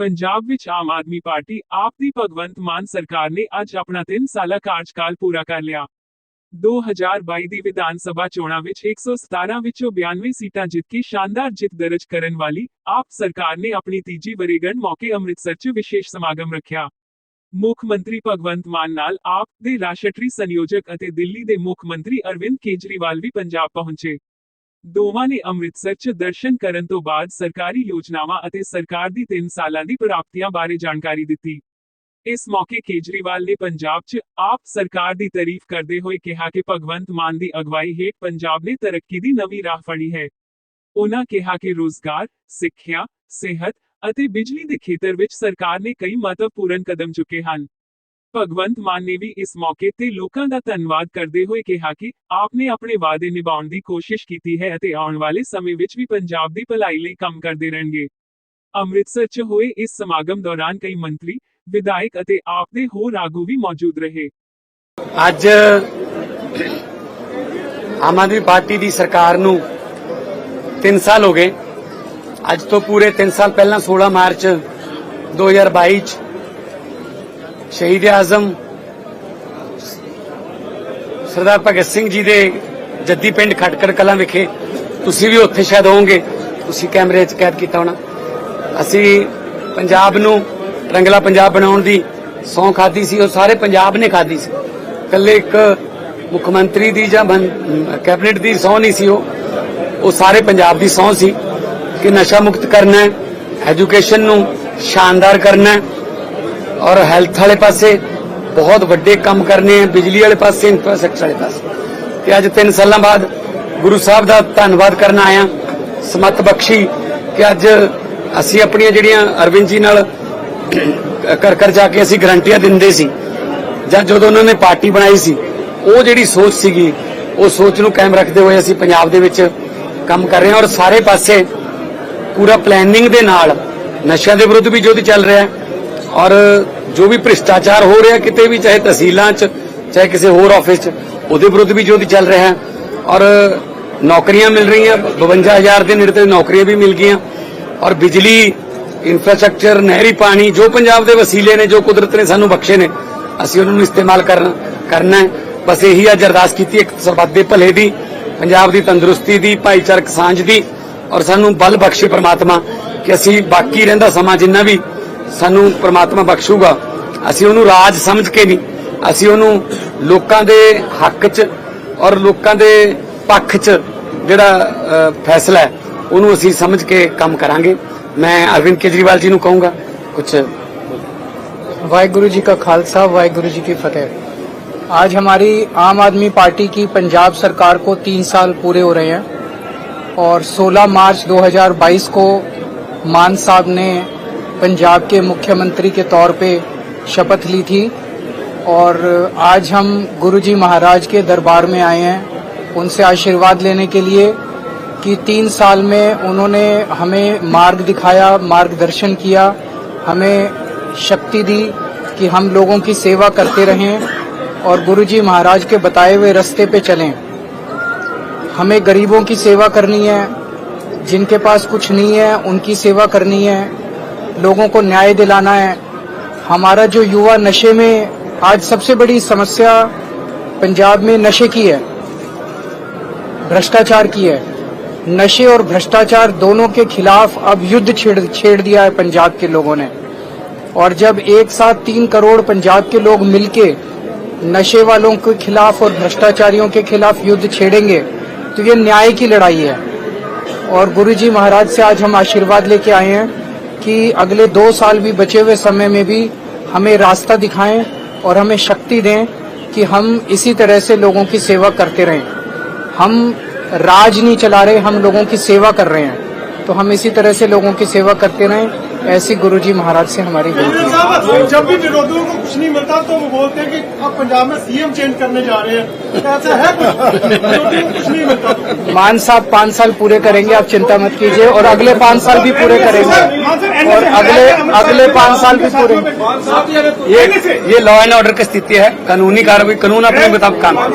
ਪੰਜਾਬ ਵਿੱਚ ਆਮ ਆਦਮੀ ਪਾਰਟੀ, ਆਪ ਦੀ ਭਗਵੰਤ ਮਾਨ ਸਰਕਾਰ ਨੇ ਅੱਜ ਆਪਣਾ 3 ਸਾਲਾ ਕਾਰਜਕਾਲ ਪੂਰਾ ਕਰ ਲਿਆ। 2022 ਦੀ ਵਿਧਾਨ ਸਭਾ ਚੋਣਾਂ ਵਿੱਚ 117 ਵਿੱਚੋਂ 92 ਸੀਟਾਂ ਜਿੱਤ ਕੇ ਸ਼ਾਨਦਾਰ ਜਿੱਤ ਦਰਜ ਕਰਨ ਵਾਲੀ ਆਪ ਸਰਕਾਰ ਨੇ ਆਪਣੀ ਤੀਜੀ ਵਰੇਗੰਢ ਮੌਕੇ ਅੰਮ੍ਰਿਤਸਰ 'ਚ ਵਿਸ਼ੇਸ਼ ਸਮਾਗਮ ਰੱਖਿਆ। ਮੁੱਖ ਮੰਤਰੀ ਭਗਵੰਤ ਮਾਨ ਨਾਲ ਆਪ ਦੇ ਰਾਸ਼ਟਰੀ ਸੰਯੋਜਕ ਅਤੇ ਦਿੱਲੀ ਦੇ ਮੁੱਖ ਮੰਤਰੀ ਅਰਵਿੰਦ ਕੇਜਰੀਵਾਲ ਵੀ ਪੰਜਾਬ ਪਹੁੰਚੇ। ਦੋਵਾਂ ਨੇ ਅੰਮ੍ਰਿਤਸਰ 'ਚ ਦਰਸ਼ਨ ਕਰਨ ਤੋਂ ਬਾਅਦ ਸਰਕਾਰੀ ਯੋਜਨਾਵਾਂ ਅਤੇ ਸਰਕਾਰ ਦੀ 3 ਸਾਲਾਂ ਦੀ ਪ੍ਰਾਪਤੀਆਂ ਬਾਰੇ ਜਾਣਕਾਰੀ ਦਿੱਤੀ। ਇਸ ਮੌਕੇ ਕੇਜਰੀਵਾਲ ਨੇ ਪੰਜਾਬ 'ਚ ਆਪ ਸਰਕਾਰ ਦੀ ਤਾਰੀਫ ਕਰਦੇ ਹੋਏ ਕਿਹਾ ਕਿ ਭਗਵੰਤ ਮਾਨ ਦੀ ਅਗਵਾਈ ਹੇਠ ਪੰਜਾਬ ਨੇ ਤਰੱਕੀ ਦੀ ਨਵੀਂ ਰਾਹ ਫੜੀ ਹੈ। ਉਹਨਾਂ ਕਿਹਾ ਕਿ ਰੋਜ਼ਗਾਰ, ਸਿੱਖਿਆ, ਸਿਹਤ ਅਤੇ ਬਿਜਲੀ ਦੇ ਖੇਤਰ ਵਿੱਚ ਸਰਕਾਰ ਨੇ ਕਈ ਮਹੱਤਵਪੂਰਨ ਕਦਮ ਚੁੱਕੇ ਹਨ। ਭਗਵੰਤ ਮਾਨ ਨੇ ਵੀ ਇਸ ਮੌਕੇ ਤੇ ਲੋਕਾਂ ਦਾ ਧੰਨਵਾਦ ਕਰਦੇ ਹੋਏ ਕਿਹਾ ਕਿ ਆਪ ਨੇ ਆਪਣੇ ਵਾਅਦੇ ਨਿਭਾਉਣ ਦੀ ਕੋਸ਼ਿਸ਼ ਕੀਤੀ ਹੈ ਅਤੇ ਆਉਣ ਵਾਲੇ ਸਮੇਂ ਵਿੱਚ ਵੀ ਪੰਜਾਬ ਦੀ ਭਲਾਈ ਲਈ ਕੰਮ ਕਰਦੇ ਰਹਿਣਗੇ। ਅੰਮ੍ਰਿਤਸਰ 'ਚ ਹੋਏ ਇਸ ਸਮਾਗਮ ਦੌਰਾਨ ਕਈ ਮੰਤਰੀ, ਵਿਧਾਇਕ ਅਤੇ ਆਪ ਦੇ ਹੋਰ ਆਗੂ ਵੀ ਮੌਜੂਦ ਰਹੇ। ਅੱਜ ਆਮ ਆਦਮੀ ਪਾਰਟੀ ਦੀ ਸਰਕਾਰ ਨੂੰ 3 ਸਾਲ ਹੋ ਗਏ। ਅੱਜ ਤੋਂ ਪੂਰੇ 3 ਸਾਲ ਪਹਿਲਾਂ 16 ਮਾਰਚ 2022 ਚ ਸ਼ਹੀਦ ਆਜ਼ਮ, ਸਰਦਾਰ ਭਗਤ ਸਿੰਘ ਜੀ ਦੇ ਜੱਦੀ ਪਿੰਡ ਖਟਕੜ ਕਲਾਂ ਵਿਖੇ, ਤੁਸੀਂ ਵੀ ਉੱਥੇ ਸ਼ਾਇਦ ਹੋਵੋਗੇ। ਤੁਸੀਂ ਕੈਮਰੇ 'ਚ ਕੈਦ ਕੀਤਾ ਹੋਣਾ। ਅਸੀਂ ਪੰਜਾਬ ਨੂੰ ਰੰਗਲਾ ਪੰਜਾਬ ਬਣਾਉਣ ਦੀ ਸੌਂ ਖਾਦੀ ਸੀ, ਉਹ ਸਾਰੇ ਪੰਜਾਬ ਨੇ ਖਾਦੀ ਸੀ। ਇਕੱਲੇ ਇੱਕ ਮੁੱਖ ਮੰਤਰੀ ਦੀ ਜਾਂ ਕੈਬਨਿਟ ਦੀ ਸੌਂ ਨਹੀਂ ਸੀ ਉਹ। ਉਹ ਸਾਰੇ ਪੰਜਾਬ ਦੀ ਸੌਂ ਸੀ ਕਿ ਨਸ਼ਾ ਮੁਕਤ ਕਰਨਾ ਹੈ, ਐਜੂਕੇਸ਼ਨ ਨੂੰ ਸ਼ਾਨਦਾਰ ਕਰਨਾ ਹੈ। ਔਰ ਹੈਲਥ ਵਾਲੇ ਪਾਸੇ ਬਹੁਤ ਵੱਡੇ ਕੰਮ ਕਰਨੇ ਆ, ਬਿਜਲੀ ਵਾਲੇ ਪਾਸੇ ਇਨਫਰਾਸਟ੍ਰਕਚਰ ਵਾਲੇ ਪਾਸੇ। ਤੇ ਅੱਜ 3 ਸਾਲਾਂ ਬਾਅਦ ਗੁਰੂ ਸਾਹਿਬ ਦਾ ਧੰਨਵਾਦ ਕਰਨ ਆਇਆ, ਸਮਤ ਬਖਸ਼ੀ ਕਿ ਅੱਜ ਅਸੀਂ ਆਪਣੀਆਂ ਜਿਹੜੀਆਂ ਅਰਵਿੰਦ ਜੀ ਨਾਲ ਕਰ ਕਰ ਜਾ ਕੇ ਅਸੀਂ ਗਰੰਟੀਆਂ ਦਿੰਦੇ ਸੀ, ਜਾਂ ਜਦੋਂ ਉਹਨਾਂ ਨੇ ਪਾਰਟੀ ਬਣਾਈ ਸੀ, ਉਹ ਜਿਹੜੀ ਸੋਚ ਸੀਗੀ, ਉਹ ਸੋਚ ਨੂੰ ਕਾਇਮ ਰੱਖਦੇ ਹੋਏ ਅਸੀਂ ਪੰਜਾਬ ਦੇ ਵਿੱਚ ਕੰਮ ਕਰ ਰਹੇ ਹਾਂ ਔਰ ਸਾਰੇ ਪਾਸੇ ਪੂਰਾ ਪਲੈਨਿੰਗ ਦੇ ਨਾਲ ਨਸ਼ਿਆਂ ਦੇ ਵਿਰੁੱਧ ਵੀ ਜੋਧ ਚੱਲ ਰਿਹਾ ਹੈ ਔਰ ਜੋ ਵੀ ਭ੍ਰਿਸ਼ਟਾਚਾਰ ਹੋ ਰਿਹਾ ਕਿਤੇ ਵੀ, ਚਾਹੇ ਤਹਿਸੀਲਾਂ 'ਚ, ਚਾਹੇ ਕਿਸੇ ਹੋਰ ਆਫਿਸ 'ਚ, ਉਹਦੇ ਵਿਰੁੱਧ ਵੀ ਜੋਧ ਚੱਲ ਰਿਹਾ। ਔਰ ਨੌਕਰੀਆਂ ਮਿਲ ਰਹੀਆਂ 52000 ਦੇ ਨੇੜੇ ਤੇ ਨੌਕਰੀਆਂ ਵੀ ਮਿਲ ਗਈਆਂ। ਔਰ ਬਿਜਲੀ ਇਨਫਰਾਸਟ੍ਰਕਚਰ ਨਹਿਰੀ ਪਾਣੀ, ਜੋ ਪੰਜਾਬ ਦੇ ਵਸੀਲੇ ਨੇ, ਜੋ ਕੁਦਰਤ ਨੇ ਸਾਨੂੰ ਬਖਸ਼ੇ ਨੇ, ਅਸੀਂ ਉਹਨਾਂ ਨੂੰ ਇਸਤੇਮਾਲ ਕਰਨਾ ਕਰਨਾ ਹੈ। ਬਸ ਇਹੀ ਅੱਜ ਅਰਦਾਸ ਕੀਤੀ, ਇੱਕ ਸਰਬੱਤ ਦੇ ਭਲੇ ਦੀ, ਪੰਜਾਬ ਦੀ ਤੰਦਰੁਸਤੀ ਦੀ, ਭਾਈਚਾਰਕ ਸਾਂਝ ਦੀ, ਔਰ ਸਾਨੂੰ ਬਲ ਬਖਸ਼ੇ ਪ੍ਰਮਾਤਮਾ ਕਿ ਅਸੀਂ ਬਾਕੀ ਰਹਿੰਦਾ ਸਮਾਂ ਜਿੰਨਾ ਵੀ ਸਾਨੂੰ ਪ੍ਰਮਾਤਮਾ ਬਖਸ਼ੂਗਾ ਅਸੀਂ ਉਹਨੂੰ ਰਾਜ ਸਮਝ ਕੇ ਨਹੀਂ ਅਸੀਂ ਉਹਨੂੰ ਲੋਕਾਂ ਦੇ ਹੱਕ 'ਚ ਔਰ ਲੋਕਾਂ ਦੇ ਪੱਖ 'ਚ ਜਿਹੜਾ ਅ, ਫੈਸਲਾ ਹੈ ਉਹਨੂੰ ਅਸੀਂ ਸਮਝ ਕੇ ਕੰਮ ਕਰਾਂਗੇ ਮੈਂ ਅਰਵਿੰਦ ਕੇਜਰੀਵਾਲ ਜੀ ਨੂੰ ਕਹੂੰਗਾ ਕੁਝ वाहिगुरु जी का खालसा वाहिगुरु जी की फतेह आज हमारी आम आदमी पार्टी की पंजाब सरकार को तीन साल पूरे हो रहे हैं और 16 मार्च 2022 को मान साहब ने पंजाब के मुख्यमंत्री के तौर पे शपथ ली थी और आज हम गुरु जी महाराज के दरबार में आए हैं उनसे आशीर्वाद लेने के लिए कि तीन साल में उन्होंने हमें मार्ग दिखाया, मार्गदर्शन किया, हमें शक्ति दी कि हम लोगों की सेवा करते रहें और गुरु जी महाराज के बताए हुए रास्ते पे चलें। हमें गरीबों की सेवा करनी है, जिनके पास कुछ नहीं है, उनकी सेवा करनी है। लोगों को न्याय दिलाना है। हमारा जो युवा नशे में आज सबसे बड़ी समस्या पंजाब में नशे की है, भ्रष्टाचार की है। नशे और भ्रष्टाचार दोनों के खिलाफ अब युद्ध छेड़ छेड़ दिया है पंजाब के लोगों ने। और जब एक साथ तीन करोड़ पंजाब के लोग मिलके नशे वालों के खिलाफ और भ्रष्टाचारियों के खिलाफ युद्ध छेड़ेंगे तो ये न्याय की लड़ाई है। और गुरु जी महाराज से आज हम आशीर्वाद लेके आए हैं। कि अगले दो साल भी बचे हुए समय में भी हमें रास्ता दिखाएँ और हमें शक्ति दें कि हम इसी तरह से लोगों की सेवा करते रहें। हम राज नहीं चला रहे, हम लोगों की सेवा कर रहे हैं। तो हम इसी तरह से लोगों की सेवा करते रहें। ऐसी गुरुजी महाराज से हमारी है। जब भी विरोधियों को कुछ नहीं मिलता तो वो बोलते हैं कि अब पंजाब में सीएम चेंज करने जा रहे हैं। ऐसा है कुछ? नहीं मिलता। तो मान साहब पाँच साल पूरे करेंगे आप चिंता मत कीजिए और अगले पाँच साल भी पूरे करेंगे। और अगले अगले पाँच साल भी पूरे ये ये लॉ एंड ऑर्डर की स्थिति है कानूनी कार्रवाई कानून अपने मुताबिक काम है।